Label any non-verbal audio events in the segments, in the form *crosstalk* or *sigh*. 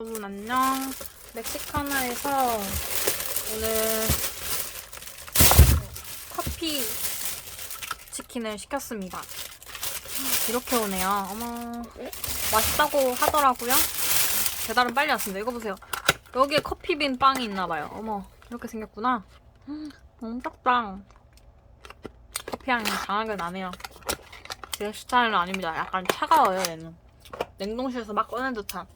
여러분 안녕. 멕시카나에서 오늘 커피 치킨을 시켰습니다. 이렇게 오네요. 어머 맛있다고 하더라고요. 배달은 빨리 왔습니다. 이거 보세요. 여기에 커피빈 빵이 있나봐요. 어머 이렇게 생겼구나. 음, 너무 작다. 커피 향이 강하게 나네요. 제 스타일은 아닙니다. 약간 차가워요 얘는. 냉동실에서 막 꺼낸 듯한.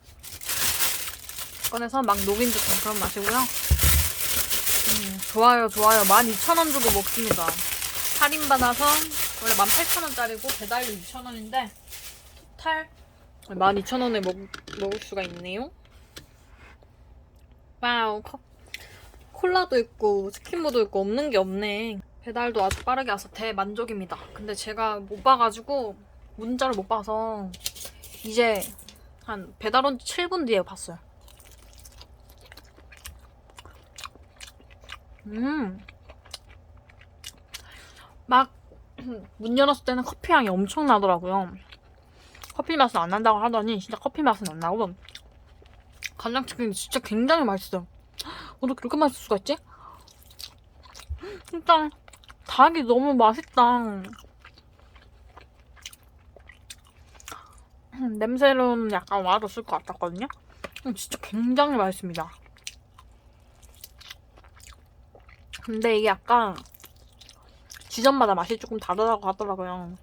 꺼내서 막 녹인 듯한 그런 맛이고요. 음, 좋아요, 좋아요. 12,000원 주고 먹습니다. 할인받아서 원래 18,000원짜리고 배달료 2,000원인데 토탈 12,000원에 먹, 먹을 수가 있네요. 와우, 컵. 콜라도 있고 치킨무도 있고 없는 게 없네. 배달도 아주 빠르게 와서 대만족입니다. 근데 제가 못 봐가지고 문자를 못 봐서 이제 한 배달 온 7분 뒤에 봤어요. 음. 막, 문 열었을 때는 커피 향이 엄청 나더라고요. 커피 맛은 안 난다고 하더니, 진짜 커피 맛은 안 나고, 간장치킨이 진짜 굉장히 맛있어요. 어떻게 그렇게 맛있을 수가 있지? 진짜, 닭이 너무 맛있다. 음, 냄새로는 약간 와줬을 것 같았거든요? 음, 진짜 굉장히 맛있습니다. 근데 이게 약간 지점마다 맛이 조금 다르다고 하더라고요.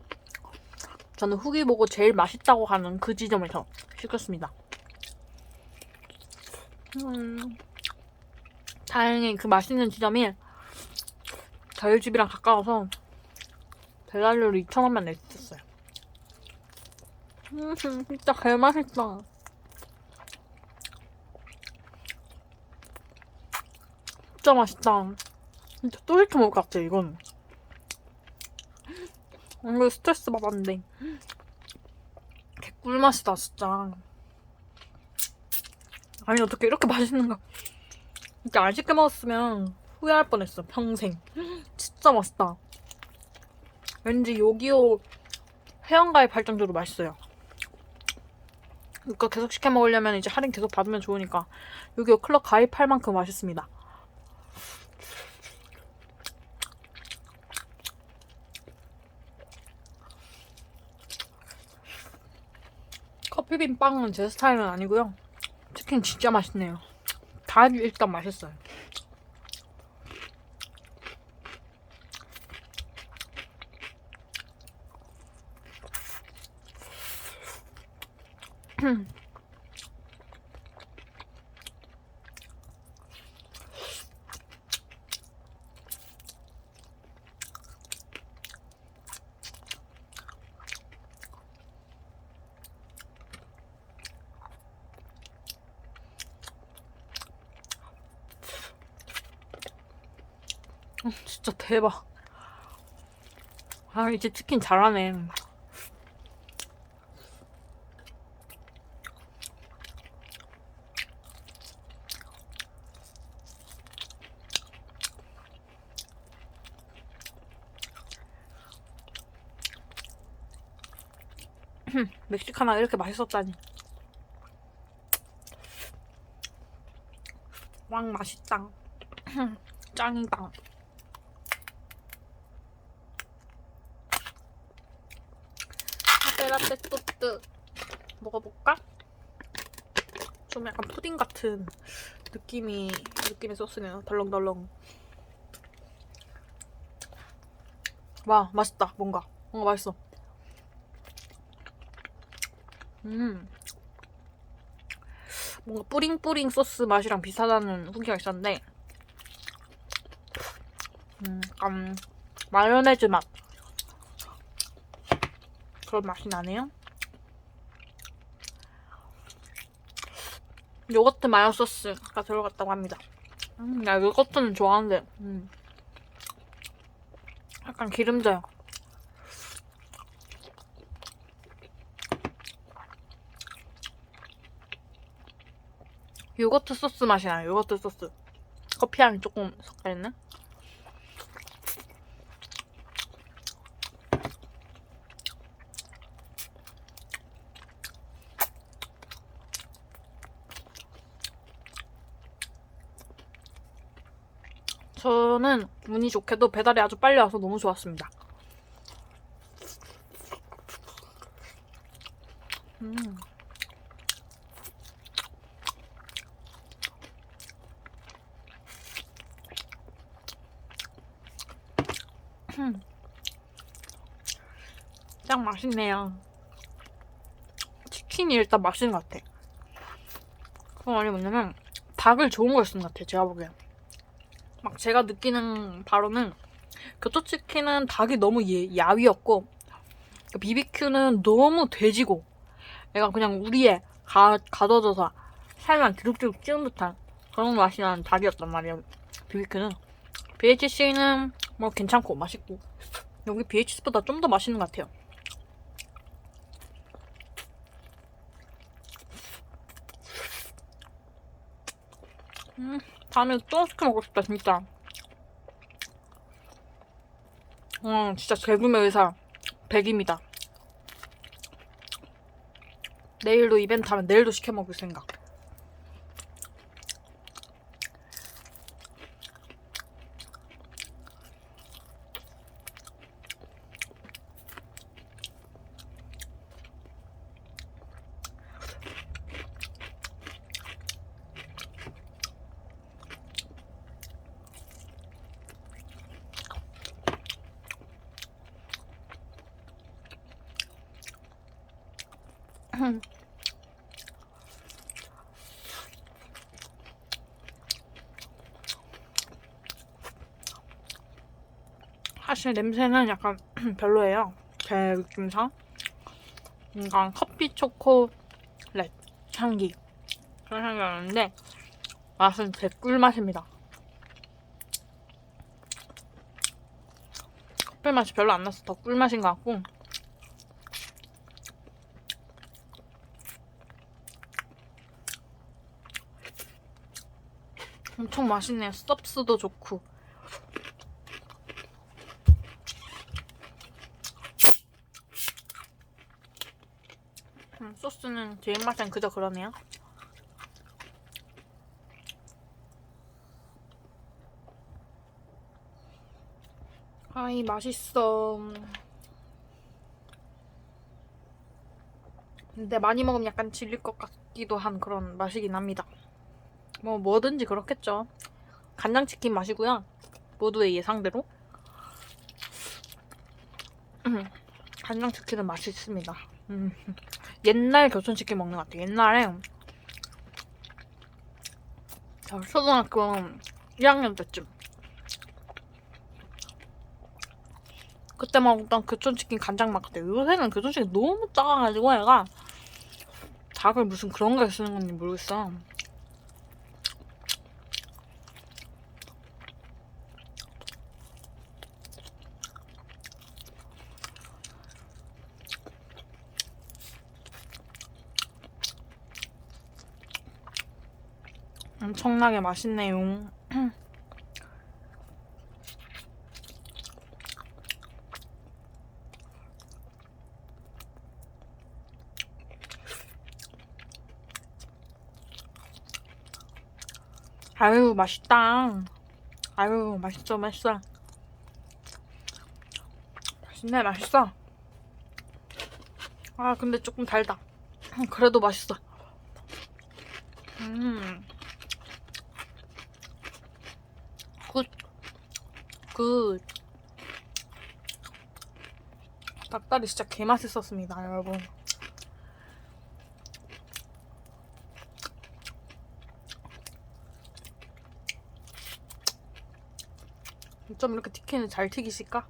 저는 후기 보고 제일 맛있다고 하는 그 지점에서 시켰습니다. 음, 다행히 그 맛있는 지점이 저희 집이랑 가까워서 배달료를 2,000원만 낼수 있었어요. 음, 진짜 개맛있다. 진짜 맛있다. 진짜 또 이렇게 먹을 것 같아, 이건. 오늘 스트레스 받았는데. 개꿀맛이다, 진짜. 아니, 어떻게 이렇게 맛있는가. 이렇게 안 쉽게 먹었으면 후회할 뻔했어, 평생. 진짜 맛있다. 왠지 요기요 회원가입 할 정도로 맛있어요. 이거 계속 시켜 먹으려면 이제 할인 계속 받으면 좋으니까 요기요 클럽 가입할 만큼 맛있습니다. 커피빈 빵은 제 스타일은 아니고요. 치킨 진짜 맛있네요. 다 일단 맛있어요. 진짜 대박. 아, 이제 치킨 잘하네. 멕시카나 이렇게 맛있었다니. 왕 맛있다. 짱이다. 라떼라떼 먹어볼까? 좀 약간 푸딩 같은 느낌이 느낌의 소스네요. 덜렁덜렁. 와 맛있다. 뭔가 뭔가 맛있어. 음. 뭔가 뿌링뿌링 소스 맛이랑 비슷하다는 후기가 있었는데 음, 약간 마요네즈 맛 그런 맛이 나네요. 요거트 마요 소스가 들어갔다고 합니다. 음, 나 요거트는 좋아하는데 음. 약간 기름져요. 요거트 소스 맛이 나요. 요거트 소스. 커피 향이 조금 섞여있네. 저는 운이 좋게도 배달이 아주 빨리 와서 너무 좋았습니다. 음. 음. 짱 맛있네요. 치킨이 일단 맛있는 것 같아. 그건 아니 뭐냐면 닭을 좋은 걸 쓴 것 같아. 제가 보기엔. 막 제가 느끼는 바로는 교토치킨은 닭이 너무 예, 야위였고 BBQ는 너무 돼지고 얘가 그냥 우리에 가, 가둬져서 살만 드룩드룩 찌는 듯한 그런 맛이 나는 닭이었단 말이에요. BBQ는 BHC는 뭐 괜찮고 맛있고 여기 BHC보다 좀 더 맛있는 것 같아요. 음, 다음에 또 시켜 먹고 싶다 진짜. 음, 진짜 재구매 의사 100입니다. 내일도 이벤트 하면 내일도 시켜 먹을 생각. 사실 냄새는 약간 *clears throat* 별로예요. 제 느낌상. 약간 커피 초콜릿 향기. 그런 향이 나는데 맛은 제 꿀맛입니다. 커피 맛이 별로 안 나서 더 꿀맛인 것 같고 엄청 맛있네요. 서브스도 좋고 음, 소스는 제 입맛엔 그저 그러네요. 아이 맛있어. 근데 많이 먹으면 약간 질릴 것 같기도 한 그런 맛이긴 합니다. 뭐 뭐든지 그렇겠죠. 간장치킨 맛이고요. 모두의 예상대로. *clears throat* 음, 간장치킨은 맛있습니다. 음. 옛날 교촌치킨 먹는 것 같아요. 옛날에 저 초등학교 1학년 때쯤 그때 먹던 교촌치킨 간장 맛 같아요. 요새는 교촌치킨 너무 작아가지고 얘가 닭을 무슨 그런 걸 쓰는 건지 모르겠어. 엄청나게 맛있네요. *clears throat* 아유 맛있다. 아유 맛있어 맛있어. 맛있네 맛있어. 아 근데 조금 달다. *clears throat* 그래도 맛있어. 음. 굿. 굿. 닭다리 진짜 개맛있었습니다, 여러분. 좀 이렇게 치킨을 잘 튀기실까?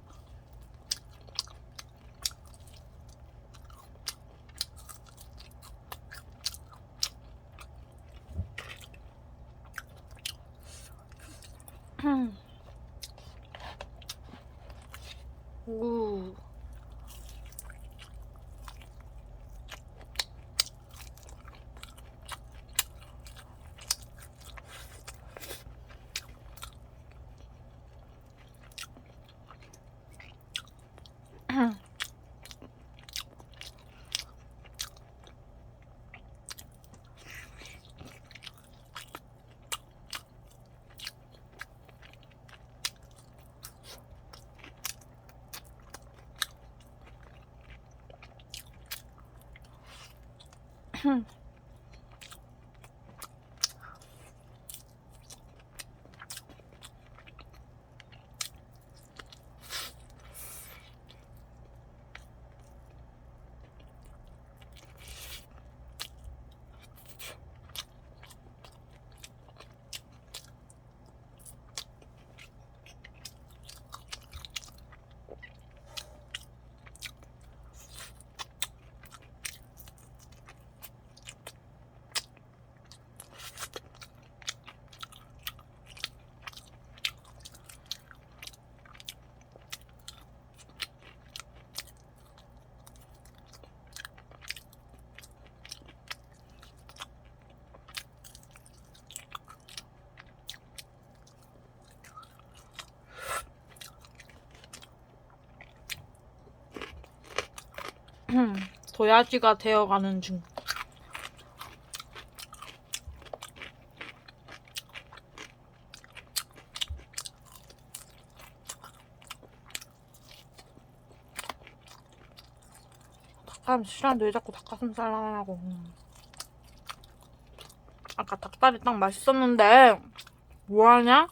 Hmm. *clears throat* 도야지가 되어가는 중. 닭가슴살 싫어하는데 왜 자꾸 닭가슴살 하냐고. 아까 닭다리 딱 맛있었는데 뭐하냐?